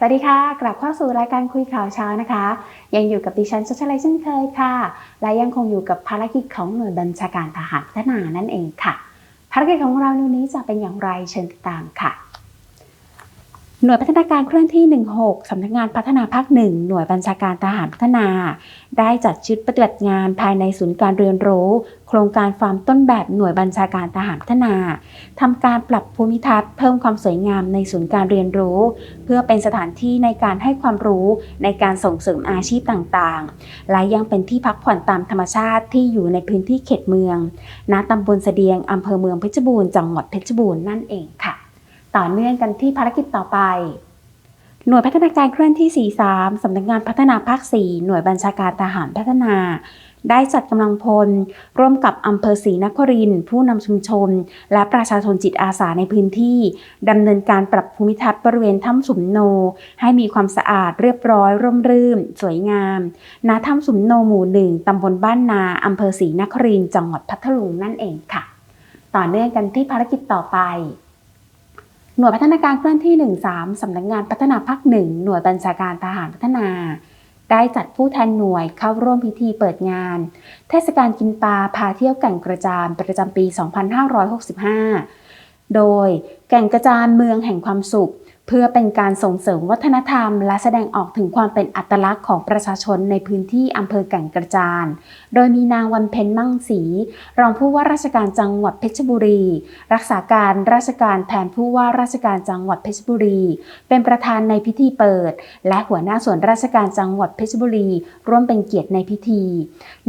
สวัสดีค่ะ กลับเข้าสู่รายการคุยข่าวเช้านะคะ ยังอยู่กับดิฉันชัชลัยเช่นเคยค่ะ และยังคงอยู่กับภารกิจของหน่วยบัญชาการทหารพัฒนานั่นเองค่ะ ภารกิจของเราในวันนี้จะเป็นอย่างไรเชิญติดตามค่ะ หน่วยพัฒนาการเคลื่อนที่ 16 สำนักงานพัฒนาภาคหนึ่งหน่วยบัญชาการทหารพัฒนา ได้จัดชุดปฏิบัติงานภายในศูนย์การเรียนรู้ โครงการฟาร์มต้นแบบหน่วยบัญชาการทหารพัฒนาทำการปรับภูมิทัศน์เพิ่มความสวยงามในศูนย์การเรียนรู้ เพื่อเป็นสถานที่ในการให้ความรู้ในการส่งเสริมอาชีพต่างๆ และยังเป็นที่พักผ่อนตามธรรมชาติที่อยู่ในพื้นที่เขตเมืองณตำบลเสดียงอำเภอเมืองเพชรบูรณ์จังหวัดเพชรบูรณ์นั่นเองค่ะ ต่อเนื่องกันที่ภารกิจต่อไป หน่วยพัฒนาการเคลื่อนที่ 43 สำนักงานพัฒนาภาค 4 หน่วยบัญชาการทหารพัฒนา ได้จัดกำลังพล ร่วมกับอำเภอศรีนครินทร์ผู้นำชุมชน และประชาชนจิตอาสาในพื้นที่ดำเนินการปรับภูมิทัศน์บริเวณถ้ำสุมโน ให้มีความสะอาดเรียบร้อย ร่มรื่น สวยงามณถ้ำสุมโนหมู่หนึ่งตำบลบ้านนาอำเภอศรีนครินทร์จังหวัดพัทลุงนั่นเองค่ะ ต่อเนื่องกันที่ภารกิจต่อไป หน่วยพัฒนาการเคลื่อนที่ 13 สำนักงานพัฒนาภาคหนึ่งหน่วยบัญชาการทหารพัฒนา ได้จัดผู้แทนหน่วยเข้าร่วมพิธีเปิดงาน เทศกาลกินปลาพาเที่ยวแก่งกระจานประจำปี 2565 โดยแก่งกระจานเมืองแห่งความสุข เพื่อเป็นการส่งเสริมวัฒนธรรม และแสดงออกถึงความเป็นอัตลักษณ์ของประชาชนในพื้นที่อำเภอแก่งกระจาน โดยมีนางวันเพ็ญมั่งศรีรองผู้ว่าราชการจังหวัดเพชรบุรี รักษาการราชการแทนผู้ว่าราชการจังหวัดเพชรบุรี เป็นประธานในพิธีเปิด และหัวหน้าส่วนราชการจังหวัดเพชรบุรี ร่วมเป็นเกียรติในพิธี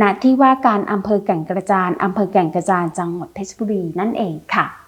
ณที่ว่าการอำเภอแก่งกระจานอำเภอแก่งกระจานจังหวัดเพชรบุรีนั่นเองค่ะ